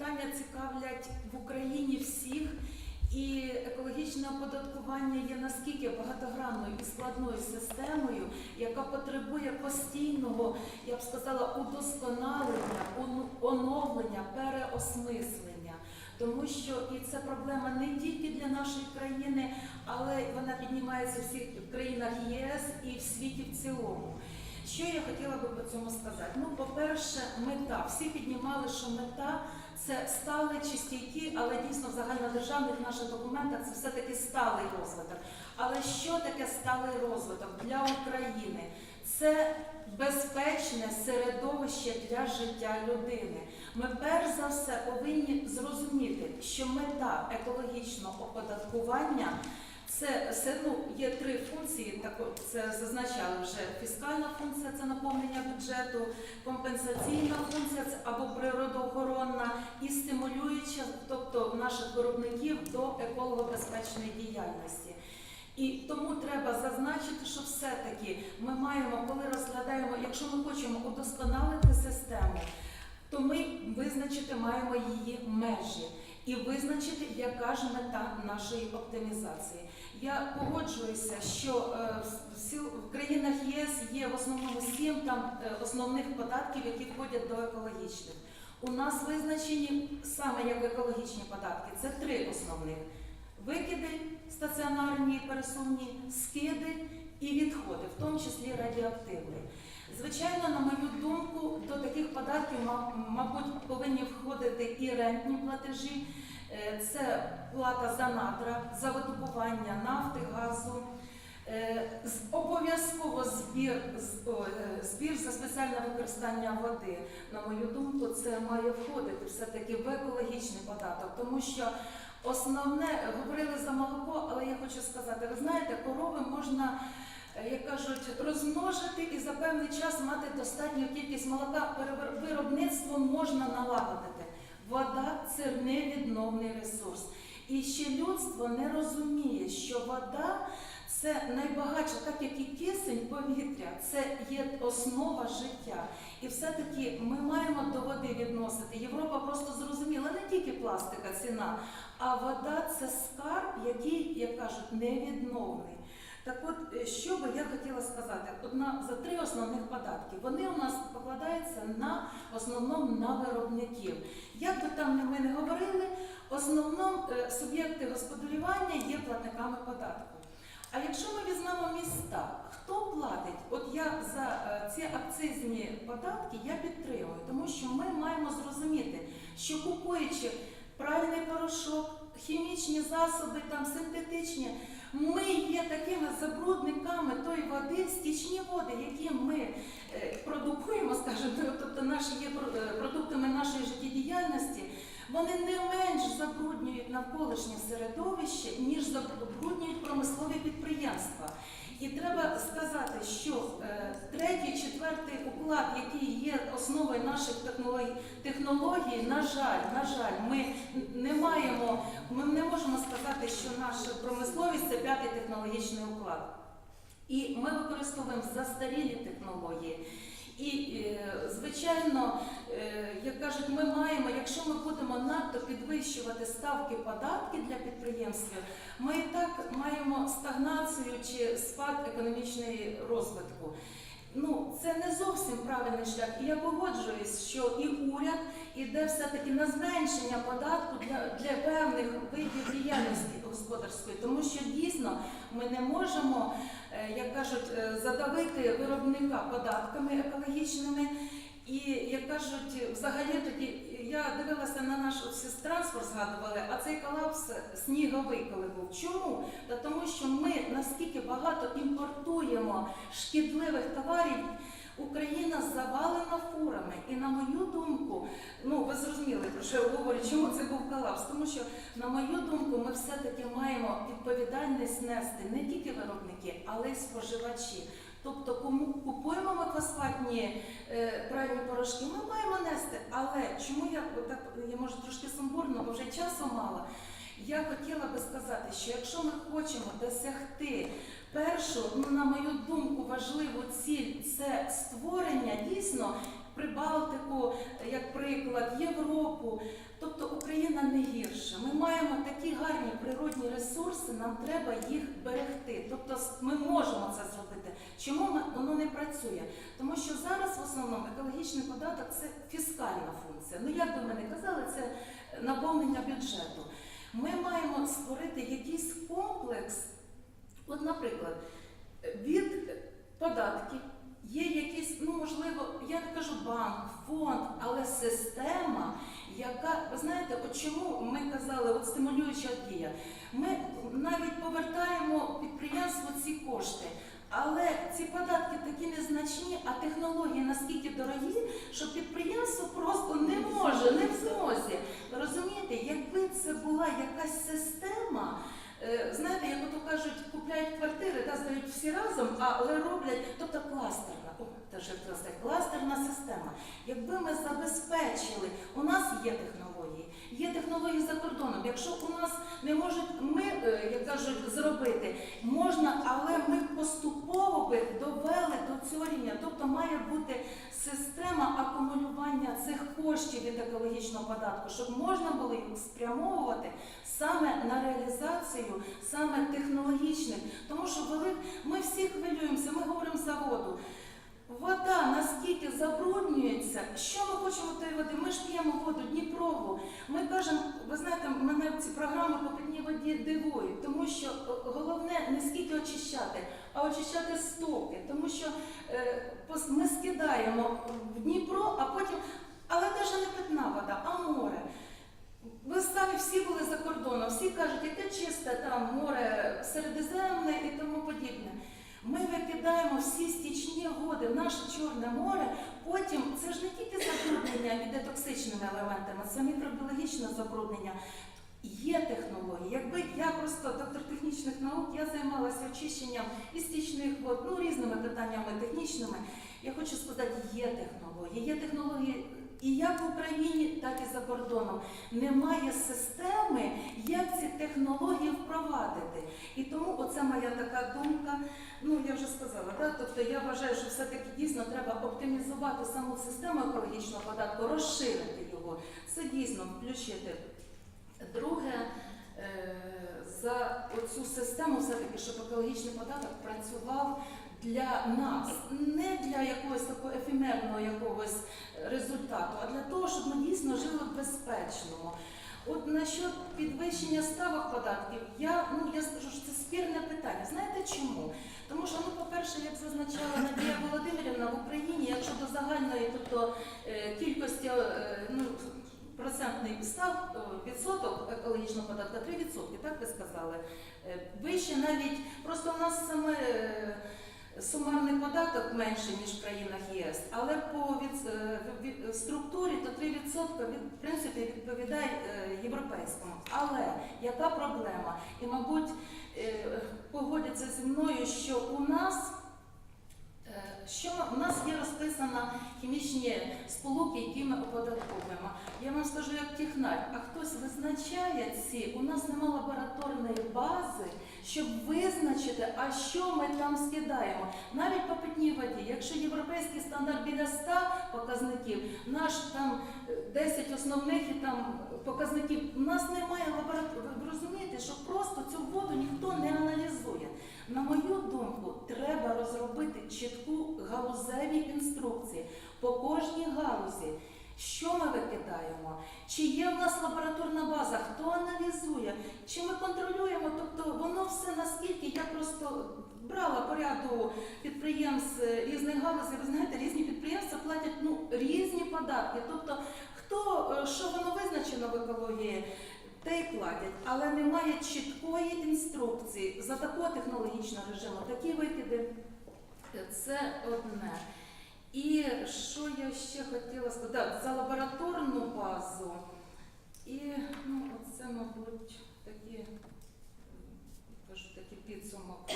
питання цікавлять в Україні всіх, і екологічне оподаткування є наскільки багатогранною і складною системою, яка потребує постійного, я б сказала, удосконалення, оновлення, переосмислення. Тому що і це проблема не тільки для нашої країни, але вона піднімається в всіх країнах ЄС і в світі в цілому. Що я хотіла би по цьому сказати? Ну, по-перше, мета. Всі піднімали, що мета це стали чи стійкі, але дійсно в загальнодержавних наших документах це все-таки сталий розвиток. Але що таке сталий розвиток для України? Це безпечне середовище для життя людини. Ми перш за все повинні зрозуміти, що мета екологічного оподаткування це, це ну, є три функції, так це зазначали вже фіскальна функція це наповнення бюджету, компенсаційна функція це або природоохоронна і стимулююча, тобто наших виробників до екологобезпечної діяльності. І тому треба зазначити, що все-таки ми маємо, коли розглядаємо, якщо ми хочемо удосконалити систему, то ми визначити маємо її межі і визначити, яка ж мета нашої оптимізації. Я погоджуюся, що е, в країнах ЄС є в основному сім там е, основних податків, які входять до екологічних. У нас визначені саме як екологічні податки. Це три основних: викиди стаціонарні, пересувні, скиди і відходи, в тому числі радіоактивні. Звичайно, на мою думку, до таких податків, мабуть, повинні входити і рентні платежі. Е, Це плата за надра, за видобування нафти, газу. Е, Обов'язково збір, е, збір за спеціальне використання води. На мою думку, це має входити все-таки в екологічний податок, тому що основне говорили за молоко, але я хочу сказати, ви знаєте, корови можна. Е, Як кажуть, розмножити і за певний час мати достатню кількість молока. Виробництво можна налагодити. Вода це невідновний ресурс. І ще людство не розуміє, що вода це найбагатша, так як і кисень, повітря, це є основа життя. І все-таки ми маємо до води відносити. Європа просто зрозуміла не тільки пластика ціна, а вода це скарб, який, як кажуть, невідновний. Так от, е, що би я хотіла сказати, одна за три основних податки. Вони у нас покладаються на основному на виробників. Як би там ми не говорили, основному е, суб'єкти господарювання є платниками податку. А якщо ми візьмемо міста, хто платить? От я за е, ці акцизні податки я підтримую, тому що ми маємо зрозуміти, що купуючи пральний порошок, хімічні засоби, там синтетичні, ми є такими забрудниками тої води, стічні води, які ми е, продукуємо, скажімо, тобто наші є е, продуктами нашої життєдіяльності, вони не менш забруднюють навколишнє середовище, ніж забруднюють промислові підприємства. І треба сказати, що е, третій, четвертий уклад, який є основою наших технологій, технологій, на жаль, на жаль, ми не маємо, ми не можемо сказати, що наша промисловість це п'ятий технологічний уклад. І ми використовуємо застарілі технології. І, е, звичайно, е, як кажуть, ми маємо, якщо ми будемо надто підвищувати ставки податки для підприємств, ми і так маємо стагнацію чи спад економічної розвитку. Ну, це не зовсім правильний шлях. І я погоджуюсь, що і уряд іде все-таки на зменшення податку для, для певних видів діяльності господарської, тому що дійсно ми не можемо, як кажуть, е, задавити виробника податками екологічними. І як кажуть, взагалі тоді я дивилася на наш із транспорт згадували, а цей колапс сніговий, коли був. Чому? Та тому, що ми наскільки багато імпортуємо шкідливих товарів. Україна завалена фурами, і на мою думку, ну ви зрозуміли про що я говорю, чому це був колапс? Тому що, на мою думку, ми все-таки маємо відповідальність нести не тільки виробники, але й споживачі. Тобто, кому купуємо ми фосфатні е, пральні порошки, ми маємо нести. Але чому я так я може трошки сумбурно, бо вже часу мало. Я хотіла би сказати, що якщо ми хочемо досягти першу, ну на мою думку, важливу ціль це створення дійсно Прибалтику, як приклад, Європу. Тобто Україна не гірша. Ми маємо такі гарні природні ресурси, нам треба їх берегти. Тобто ми можемо це зробити. Чому ми- воно не працює? Тому що зараз в основному екологічний податок це фіскальна функція. Ну як би ми не казали, це наповнення бюджету. Ми маємо створити якийсь комплекс. От, наприклад, від податків є якийсь, ну можливо, я не кажу банк, фонд, але система, яка, ви знаєте, от чому ми казали, от стимулююча дія. Ми навіть повертаємо підприємству ці кошти. Але ці податки такі незначні, а технології наскільки дорогі, що підприємство просто не може, не в змозі. Розумієте, якби це була якась система, знаєте, як ото кажуть, купляють квартири, та здають всі разом, але роблять, тобто кластерна, о, теж кластерна система. Якби ми забезпечили, у нас є технології, є технології за кордоном. Якщо у нас не можуть ми, е, як кажуть, зробити, можна, але ми поступово би довели до цього рівня. Тобто має бути система акумулювання цих коштів від екологічного податку, щоб можна було їх спрямовувати саме на реалізацію, саме технологічних. Тому що велик, ми всі хвилюємося, ми говоримо за воду. Вода наскільки забруднюється, що ми хочемо тої води? Ми ж п'ємо воду Дніпрову. Ми кажемо, ви знаєте, мене ці програми по питній воді дивують, тому що е, головне не скільки очищати, а очищати стоки. Тому що е, ми скидаємо в Дніпро, а потім, але навіть не питна вода, а море. Ви самі всі були за кордоном, всі кажуть, яке чисте там море Середземне і тому подібне. Ми викидаємо всі стічні води в наше Чорне море. Потім це ж не тільки забруднення від токсичними елементами, це мікробіологічне забруднення. Є технології. Якби я просто доктор технічних наук, я займалася очищенням і стічних вод, ну різними питаннями технічними. Я хочу сказати, є технології. Є технології і як в Україні, так і за кордоном. Немає системи, як ці технології впровадити. І тому оце моя така думка. Ну я вже сказала, так? тобто я вважаю, що все-таки дійсно треба оптимізувати саму систему екологічного податку, розширити його. Це дійсно включити. Друге, е, за оцю систему, все-таки, щоб екологічний податок працював для нас, не для якогось такого ефемерного якогось результату, а для того, щоб ми дійсно жили в безпечному. От насчет підвищення ставок податків, я ну я скажу, що це спірне питання. Знаєте чому? Тому що, ну, по-перше, як зазначала Надія Володимирівна, в Україні, якщо до загальної, тобто е, кількості е, ну, процентний став відсоток екологічного податку 3%, так ви сказали. Е, Вище навіть просто в нас саме. е, Сумарний податок менший, ніж в країнах ЄС, але по від, е, структурі то 3% від, в принципі відповідає європейському. Але яка проблема? І, мабуть, погодяться зі мною, що у нас що у нас є розписано хімічні сполуки, які ми оподатковуємо. Я вам скажу як технар, а хтось визначає ці. У нас немає лабораторної бази, щоб визначити, а що ми там скидаємо. Навіть по питній воді, якщо європейський стандарт біля 100 показників, наш там е, 10 основних і там показників, у нас немає лабораторії. Ви розумієте, що просто цю воду ніхто не аналізує. На мою думку, треба розробити чітку галузеві інструкції кожній галузі. Що ми викидаємо? Чи є в нас лабораторна база? Хто аналізує? Чи ми контролюємо? Тобто воно все наскільки я просто брала по ряду підприємств е, різних галузей. Ви знаєте, різні підприємства платять ну різні податки. Тобто, хто е, що воно визначено в екології? Те й платять, але немає чіткої інструкції за такого технологічного режиму. Такі викиди це одне. І що я ще хотіла сказати? За лабораторну базу. І ну, оце, мабуть, такі, м, кажу, такий підсумок.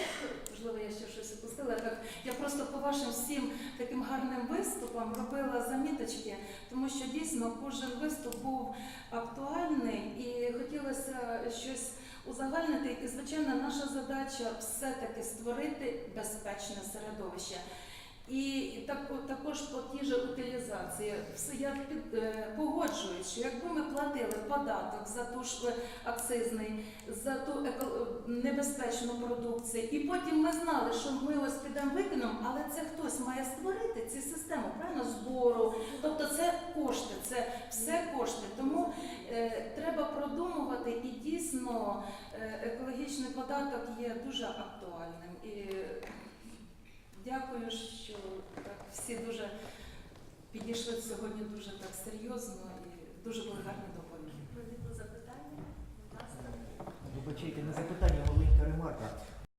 Можливо, я ще щось опустила. Так, я просто по вашим всім таким гарним виступам робила заміточки, тому що дійсно кожен виступ був актуальний і хотілося щось узагальнити. І, звичайно, наша задача все-таки створити безпечне середовище. І так- також утилізації. Все я під, е, погоджуюсь, що якби ми платили податок за ту ж е, акцизний, за ту еко- небезпечну продукцію, і потім ми знали, що ми ось підемо викинемо, але це хтось має створити ці систему, правильно збору. Тобто це кошти, це все кошти. Тому е, треба продумувати і дійсно е, екологічний податок є дуже актуальним. І дякую, що так всі дуже підійшли сьогодні дуже так серйозно і дуже були гарні доповіді. Виникло запитання? Будь ласка. Вибачайте, не запитання, маленька ремарка.